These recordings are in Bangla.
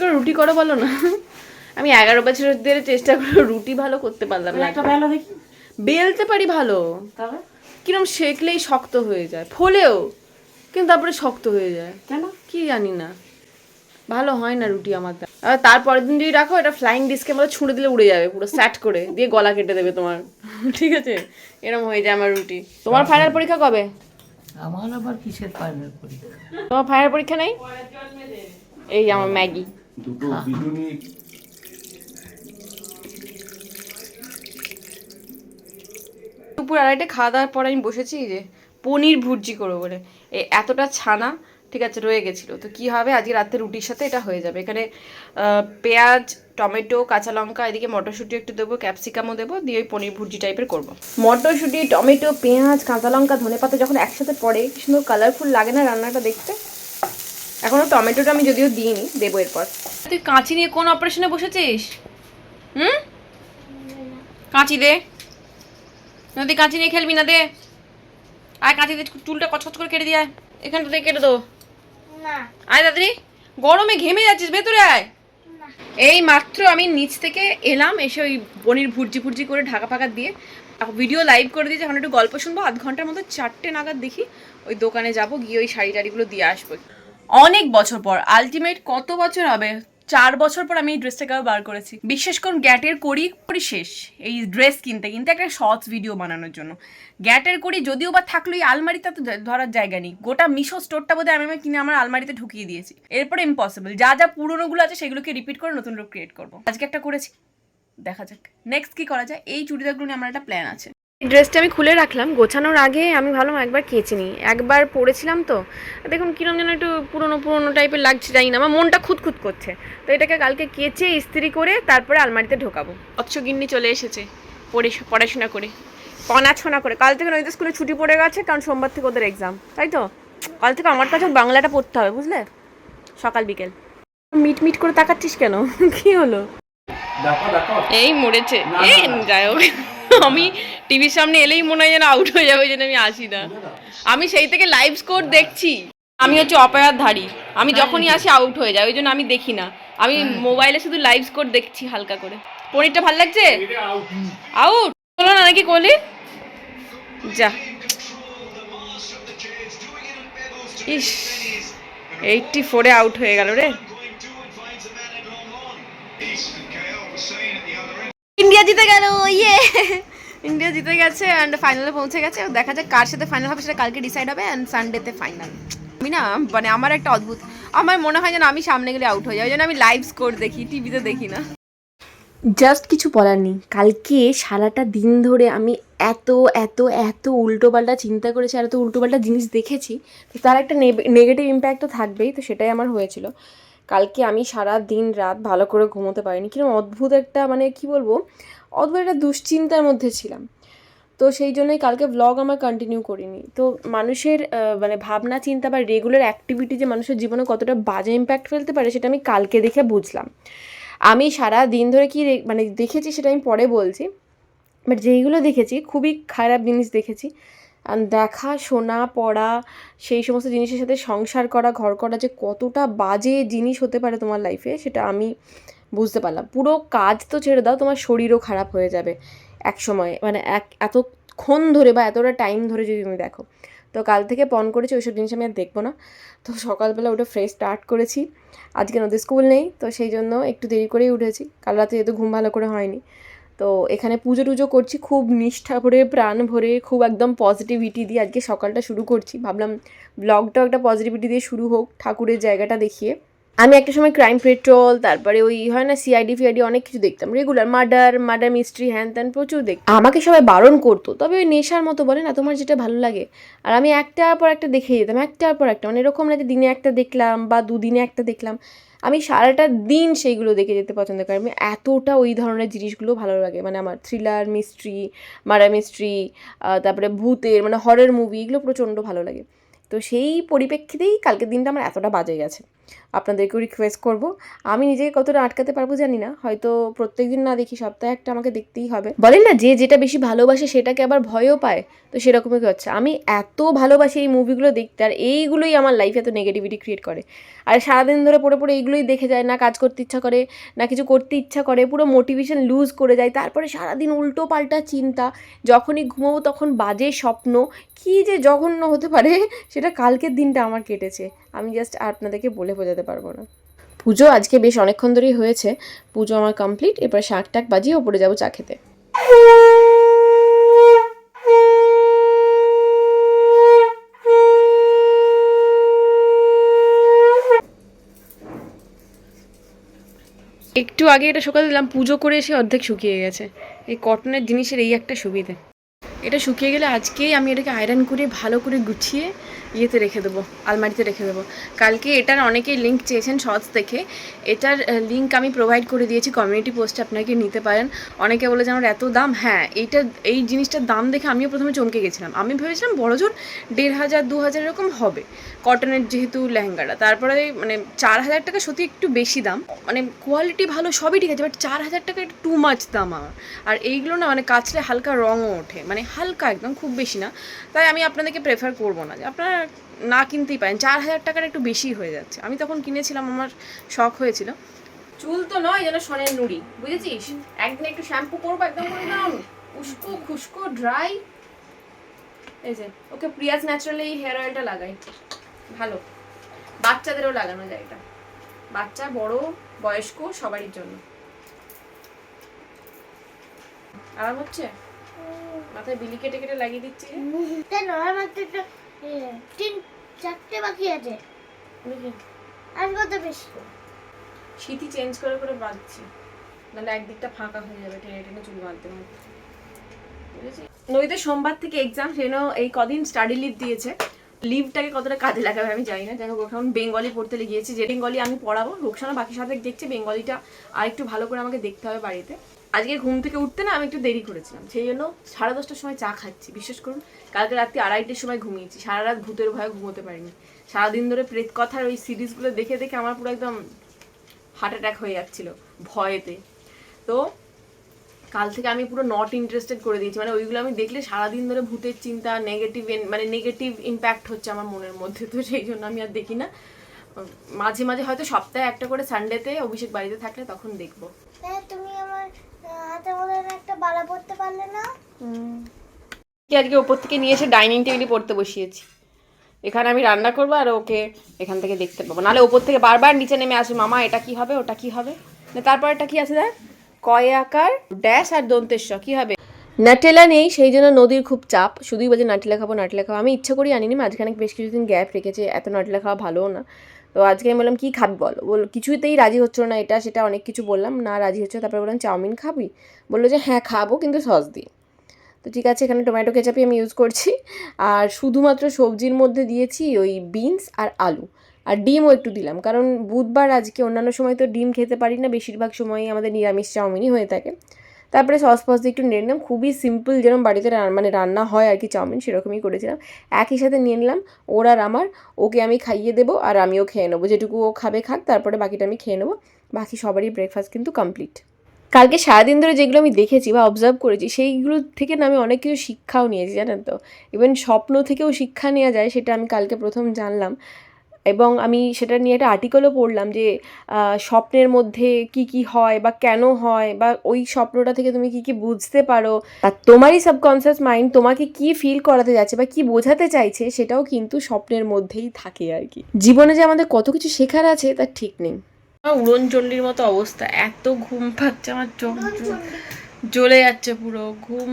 করে রুটি করো বলো না। আমি এগারো বছরের ধরে চেষ্টা করে রুটি ভালো করতে পারলাম না। একটা বেলা দেখি। বেলতে পারি ভালো। তবে? কিরম শেখলেই শক্ত হয়ে যায়। ফোলেও কিন্তু তারপরে শক্ত হয়ে যায়। কেন? কি জানি না। ভালো হয় না রুটি আমার। আর তারপরের দিন যদি রাখো এটা ফ্লাইং ডিস্কের মতো ছুঁড়ে দিলে উড়ে যাবে পুরো স্যাট করে দিয়ে গলা কেটে দেবে তোমার। ঠিক আছে? এরকম হয়ে যায় আমার রুটি। তোমার ফাইনাল পরীক্ষা কবে? আমার আবার কিসের ফাইনাল পরীক্ষা? তোমার ফাইনাল পরীক্ষা নেই? এই আমার ম্যাগি। দুটো বিনুনি দুপুর আড়াইটে খাওয়া দাওয়ার পর আমি বসেছি যে পনির ভুর্জি করব বলে। এতটা ছানা ঠিক আছে রয়ে গেছিল। তো কি হবে? আজকে রাতে রুটির সাথে এটা হয়ে যাবে। এখানে পেঁয়াজ টমেটো কাঁচা লঙ্কা এদিকে মটরশুঁটি একটু দেবো ক্যাপসিকামও দেবো দিয়ে ওই পনির ভুর্জি টাইপের করব। মটরশুঁটি টমেটো পেঁয়াজ কাঁচা লঙ্কা ধনে পাতা যখন একসাথে পড়ে কি সুন্দর কালারফুল লাগে না রান্নাটা দেখতে? এখনও টমেটোটা আমি যদিও দিইনি দেবো এরপর। তুই কাঁচি নিয়ে কোন অপারেশনে বসেছিস? হুম? কাঁচি দে। নদী কাঁচি নিয়ে খেলবি না দে। আয় কাঁচি দিয়ে চুলটা কচকচ করে কেটে দিয়ে আয়। এখানটা থেকে কেটে দেবো আয় দাদি গরমে ঘেমে যাচ্ছিস ভেতরে আয়। এই মাত্র আমি নিচ থেকে এলাম এসে ওই পনির ভুর্জি ফুর্জি করে ঢাকা ফাঁকা দিয়ে ভিডিও লাইভ করে দিয়েছি। এখন একটু গল্প শুনব আধ ঘণ্টার মতো চারটে নাগাদ দেখি ওই দোকানে যাব গিয়ে ওই শাড়ি টাড়িগুলো দিয়ে আসব। অনেক বছর পর আলটিমেট কত বছর হবে? চার বছর পর আমি এই ড্রেসটাকে আবার বার করেছি। বিশেষ করুন গ্যাটের করি করি শেষ। এই ড্রেস কিনতে কিনতে একটা শর্টস ভিডিও বানানোর জন্য। গ্যাটের করি যদিও বা থাকল এই আলমারিতে তো ধরার জায়গা নেই। গোটা মিশো স্টোরটা বোধহয় আমি কিনে আমার আলমারিতে ঢুকিয়ে দিয়েছি। এরপরে ইম্পসিবল যা যা পুরোনোগুলো আছে সেগুলোকে রিপিট করে নতুন রূপ ক্রিয়েট করব। আজকে একটা করেছি। দেখা যাক। নেক্সট কি করা যায়? এই চুড়িদারগুলো নিয়ে আমার একটা প্ল্যান আছে। ড্রেসটা আমি খুলে রাখলাম। গোছানোর আগে আমি ভাবলাম একবার কেচে নিই একবার পরেছিলাম তো। দেখুন কিরম যেন একটু পুরনো পুরনো টাইপের লাগছে জানি না। আমার মনটা খুঁতখুত করছে। তো এটাকে কালকে কেচে ইস্ত্রি করে তারপরে আলমারিতে ঢোকাবো। অথচ গিন্নি চলে এসেছে পড়ে পড়াশোনা করে। পড়াশোনা করে। কাল থেকে নয়তো স্কুলে ছুটি পড়ে গেছে কারণ সোমবার থেকে ওদের এক্সাম তাই তো? কাল থেকে আমার কাছে বাংলাটা পড়তে হবে বুঝলে? সকাল বিকেল। মিট মিট করে তাকাচ্ছিস কেন? কি হলো? এই মরেছে। যাই হোক। আমি টিভির সামনে এলেই মনে হয় যেন আউট হয়ে যাবে যেন আমি আসি না। আমি সেই থেকে লাইভ স্কোর দেখছি। আমি হচ্ছে অপায়ার ধারী। আমি যখনই আসি আউট হয়ে যায় ওই জন্য আমি দেখি না। আমি মোবাইলে শুধু লাইভ স্কোর দেখছি হালকা করে। পনিরটা ভালো লাগছে? আউট হলো না নাকি কোহলি? যা। ইস এইটটি ফোরে আউট হয়ে গেল রে। ইন্ডিয়া জিতে গেল ইয়ে ইন্ডিয়া জিতে গেছে অ্যান্ড ফাইনালে পৌঁছে গেছে। দেখা যাক কার সাথে ফাইনাল হবে, সেটা কালকে ডিসাইড হবে অ্যান্ড সানডেতে ফাইনাল আমি না মানে আমার একটা অদ্ভুত আমার মনে হয় যেন আমি সামনে গেলে আউট হয়ে যাই। জন্য আমি লাইভ স্কোর দেখি টিভিতে দেখি না। জাস্ট কিছু বলার নেই। কালকে সারাটা দিন ধরে আমি এত এত এত উল্টোপাল্টা চিন্তা করেছি, আর এত উল্টোপাল্টা জিনিস দেখেছি, তো তার একটা নেগেটিভ ইম্প্যাক্ট তো থাকবেই, তো সেটাই আমার হয়েছিল। কালকে আমি সারা দিন রাত ভালো করে ঘুমোতে পারিনি। কীরকম অদ্ভুত একটা মানে কি বলব? অদ্ভুত একটা দুশ্চিন্তার মধ্যে ছিলাম। তো সেই জন্যই কালকে ব্লগ আমার কন্টিনিউ করিনি। তো মানুষের মানে ভাবনা, চিন্তা বা রেগুলার অ্যাক্টিভিটি যে মানুষের জীবনে কতটা বাজে ইম্প্যাক্ট ফেলতে পারে সেটা আমি কালকে দেখে বুঝলাম। আমি সারা দিন ধরে কি মানে দেখেছি সেটা আমি পরে বলছি বাট যেইগুলো দেখেছি, খুবই খারাপ জিনিস দেখেছি। দেখা, শোনা, পড়া, সেই সমস্ত জিনিসের সাথে সংসার করা, ঘর করা যে কতটা বাজে জিনিস হতে পারে তোমার লাইফে সেটা আমি বুঝতে পারলাম। পুরো কাজ তো ছেড়ে দাও, তোমার শরীরও খারাপ হয়ে যাবে এক সময় মানে এক, এতক্ষণ ধরে বা এতটা টাইম ধরে যদি তুমি দেখো। তো কাল থেকে পন করেছি, ওইসব জিনিস আমি আর দেখব না। তো সকালবেলা ওটা ফ্রেশ স্টার্ট করেছি। আজকে নদীর স্কুল নেই, তো সেই জন্য একটু দেরি করেই উঠেছি। কাল রাতে যেহেতু ঘুম ভালো করে হয়নি। তো এখানে পুজো টুজো করছি, খুব নিষ্ঠা ভরে, প্রাণ ভরে, খুব একদম পজিটিভিটি দিয়ে আজকে সকালটা শুরু করছি। ভাবলাম ব্লগটাও একটা পজিটিভিটি দিয়ে শুরু হোক, ঠাকুরের জায়গাটা দেখিয়ে। আমি একটা সময় ক্রাইম পেট্রোল তারপরে ওই হয় না সিআইডি ফিআইডি অনেক কিছু দেখতাম। রেগুলার মার্ডার মার্ডার মিস্ট্রি হ্যান ত্যান প্রচুর দেখ আমাকে সবাই বারণ করতো, তবে ওই নেশার মতো বলে না, তোমার যেটা ভালো লাগে। আর আমি একটার পর একটা দেখে যেতাম, একটার পর একটা। মানে এরকম না যে দিনে একটা দেখলাম বা দুদিনে একটা দেখলাম। আমি সারাটা দিন সেইগুলো দেখে যেতে পছন্দ করি। আমি এতটা ওই ধরনের জিনিসগুলো ভালো লাগে। মানে আমার থ্রিলার মিস্ট্রি মার্ডার মিস্ট্রি তারপরে ভূতের মানে হরের মুভি এগুলো প্রচণ্ড ভালো লাগে। তো সেই পরিপ্রেক্ষিতেই কালকের দিনটা আমার এতটা বাজে গেছে। আপনাদেরকেও রিকোয়েস্ট করব। আমি নিজেকে কতটা আটকাতে পারব জানি না। হয়তো প্রত্যেকদিন না দেখি, সপ্তাহে একটা আমাকে দেখতেই হবে। বলেন না, যে যেটা বেশি ভালোবাসে সেটাকে আবার ভয়ও পায়। তো সেরকমই হচ্ছে। আমি এত ভালোবাসি এই মুভিগুলো দেখতে, আর এইগুলোই আমার লাইফে এত নেগেটিভিটি ক্রিয়েট করে। আর সারাদিন ধরে পড়ে পড়ে এইগুলোই দেখে যায়, না কাজ করতে ইচ্ছা করে, না কিছু করতে ইচ্ছা করে, পুরো মোটিভেশন লুজ করে যায়। তারপরে সারাদিন উল্টো পাল্টা চিন্তা, যখনই ঘুমোবো তখন বাজে স্বপ্ন কী যে জঘন্য হতে পারে, সেটা কালকের দিনটা আমার কেটেছে। আমি জাস্ট আপনাদেরকে বলে বোঝাতে পারব না। পুজো আজকে বেশ অনেকক্ষণ ধরেই হয়েছে। পুজো আমার কমপ্লিট এবার শাক টাক বাজিয়ে ওপরে যাব চা খেতে। একটু আগে এটা শুকাতে দিলাম, পুজো করে এসে অর্ধেক শুকিয়ে গেছে। এই কটনের জিনিসের এই একটা সুবিধে। এটা শুকিয়ে গেলে আজকেই আমি এটাকে আয়রন করে ভালো করে গুছিয়ে ইয়েতে রেখে দেবো, আলমারিতে রেখে দেবো। কালকে এটার অনেকেই লিঙ্ক চেয়েছেন শর্টস দেখে। এটার লিঙ্ক আমি প্রোভাইড করে দিয়েছি কমিউনিটি পোস্টে আপনাকে নিতে পারেন। অনেকে বলে যে আমার এত দাম হ্যাঁ এইটা, এই জিনিসটার দাম দেখে আমিও প্রথমে চমকে গেছিলাম। আমি ভেবেছিলাম বড় জোর দেড় হাজার, দু হাজার এরকম হবে কটনের যেহেতু লেহেঙ্গাটা। তারপরে মানে চার হাজার টাকা সত্যি একটু বেশি দাম। মানে কোয়ালিটি ভালো সবই ঠিক আছে বাট চার হাজার টাকা একটু টু মাচ দাম আমার। আর এইগুলো না মানে কাচলে হালকা রঙও ওঠে মানে হালকা একদম, খুব বেশি না। তাই আমি আপনাদেরকে প্রেফার করব না। যে আপনারা না কিনতেই পারেন। চার হাজার টাকার একটু বেশি হয়ে যাচ্ছে। আমি তখন কিনেছিলাম আমার শখ হয়েছিল। চুল তো নয় যেন সনের নুড়ি বুঝেছিস? একদিন একটু শ্যাম্পু করব একদম করে দাম উস্কো খুস্কো ড্রাই এই যে ওকে প্রিয়াজ ন্যাচারালি এই হেয়ার অয়েলটা লাগাই। ভালো। বাচ্চাদেরও লাগানো যায় এটা। বাচ্চা বড় বয়স্ক সবারই জন্য। আরাম হচ্ছে? মাথায় বিলি কেটে কেটে লাগিয়ে দিচ্ছি। তিন চারটে বাকি আছে। আর কত বেশি? শীতই চেঞ্জ করে করে বাঁধছি। নাহলে একদিকটা ফাঁকা হয়ে যাবে টেনে টেনে চুল বাঁধতে বাঁধতে বুঝেছি নদীতে সোমবার থেকে এক্সাম সেজন্য এই কদিন স্টাডি লিভ দিয়েছে। লিভটাকে কতটা কাজে লাগাবে আমি জানি না। হোক এখন বেঙ্গলি পড়তে গিয়েছি যে বেঙ্গলি আমি পড়াবো রোকসানা বাকি সাথে দেখছে বেঙ্গলিটা আর একটু ভালো করে আমাকে দেখতে হবে বাড়িতে। আজকে ঘুম থেকে উঠতে না আমি একটু দেরি করেছিলাম। সেই জন্য সাড়ে দশটার সময় চা খাচ্ছি। বিশেষ করুন, কালকে রাত্রি আড়াইটের সময় ঘুমিয়েছি। সারা রাত ভূতের ভয়ে ঘুমোতে পারিনি। সারাদিন ধরে প্রেত কথার ওই সিরিজগুলো দেখে দেখে আমার পুরো একদম হার্ট অ্যাটাক হয়ে যাচ্ছিল ভয়েতে। তো কাল থেকে আমি পুরো নট ইন্টারেস্টেড করে দিয়েছি। মানে ওইগুলো আমি দেখলে সারাদিন ধরে ভূতের চিন্তা নেগেটিভ মানে নেগেটিভ ইম্প্যাক্ট হচ্ছে আমার মনের মধ্যে। তো সেই জন্য আমি আর দেখি না। মাঝে মাঝে হয়তো সপ্তাহে একটা করে সানডেতে অভিষেক বাড়িতে থাকলে তখন দেখব হ্যাঁ তুমি আমার আহ, হাতে মনে একটা বালা পড়তে পারলে না? কি আজকে ওপর থেকে নিয়ে এসে ডাইনিং টেবিলে পড়তে বসিয়েছি। এখানে আমি রান্না করব আর ওকে এখান থেকে দেখতে পাবো। নাহলে ওপর থেকে বারবার নিচে নেমে আসবে মামা এটা কি হবে? ওটা কি হবে? না তারপর এটা কি আছে দেখ? কয় আকার? ড্যাশ আর দন্তেশ্ব কি হবে? নাটেলা নেই সেই জন্য নদীর খুব চাপ। শুধুই বলছে নাটেলা খাব নাটেলা খাব। আমি ইচ্ছা করি আনিনি মাঝখানে বেশ কিছুদিন গ্যাপ রেখেছে এত নাটেলা খাওয়া ভালোও না। তো আজকে আমি বললাম, কী খাবি বল? বল কিছুতেই রাজি হচ্ছিল না এটা, সেটা অনেক কিছু বললাম, না রাজি হচ্ছে তারপরে বললাম, চাউমিন খাবি? বলল যে হ্যাঁ খাব, কিন্তু সস দিয়ে। তো ঠিক আছে, এখানে টমেটো কেচাপই আমি ইউজ করছি। আর শুধুমাত্র সবজির মধ্যে দিয়েছি ওই বিনস আর আলু। আর ডিমও একটু দিলাম, কারণ বুধবার আজকে অন্যান্য সময় তো ডিম খেতে পারি না, বেশিরভাগ সময়ই আমাদের নিরামিষ চাউমিনই হয়ে থাকে। তারপরে সস ফস দিয়ে একটু নিয়ে নিলাম। খুবই সিম্পল যেরকম বাড়িতে মানে রান্না হয় আর কি চাউমিন, সেরকমই করেছিলাম। একই সাথে নিয়ে নিলাম ওর আর আমার। ওকে আমি খাইয়ে দেবো আর আমিও খেয়ে নেব। যেটুকু ও খাবে খাক, তারপরে বাকিটা আমি খেয়ে নেব। বাকি সবারই ব্রেকফাস্ট কিন্তু কমপ্লিট কালকে সারাদিন ধরে যেগুলো আমি দেখেছি বা অবজার্ভ করেছি, সেইগুলো থেকে না আমি অনেক কিছু শিক্ষাও নিয়েছি, জানেন তো? ইভেন স্বপ্ন থেকেও শিক্ষা নেওয়া যায়, সেটা আমি কালকে প্রথম জানলাম। এবং আমি সেটা নিয়ে একটা আর্টিকেলও পড়লাম যে স্বপ্নের মধ্যে কি কি হয় বা কেন হয় বা ওই স্বপ্নটা থেকে তুমি কি কি বুঝতে পারো আর তোমারই সাবকনসিয়াস মাইন্ড তোমাকে কি ফিল করাতে যাচ্ছে বা কি বোঝাতে চাইছে সেটাও কিন্তু স্বপ্নের মধ্যেই থাকে আর কি। জীবনে যে আমাদের কত কিছু শেখার আছে তার ঠিক নেই। উড়ন চণ্ডীর মতো অবস্থা, এত ঘুম পাচ্ছে, আমার চোখ জ্বলে যাচ্ছে পুরো। ঘুম,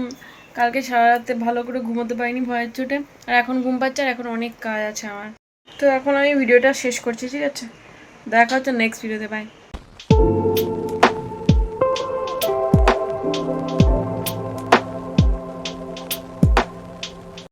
কালকে সারা রাতে ভালো করে ঘুমোতে পারিনি ভয়ের চোটে, আর এখন ঘুম পাচ্ছে আর এখন অনেক কাজ আছে আমার। তো এখন আমি ভিডিওটা শেষ করছি ঠিক আছে? দেখা হচ্ছে নেক্সট ভিডিওতে বাই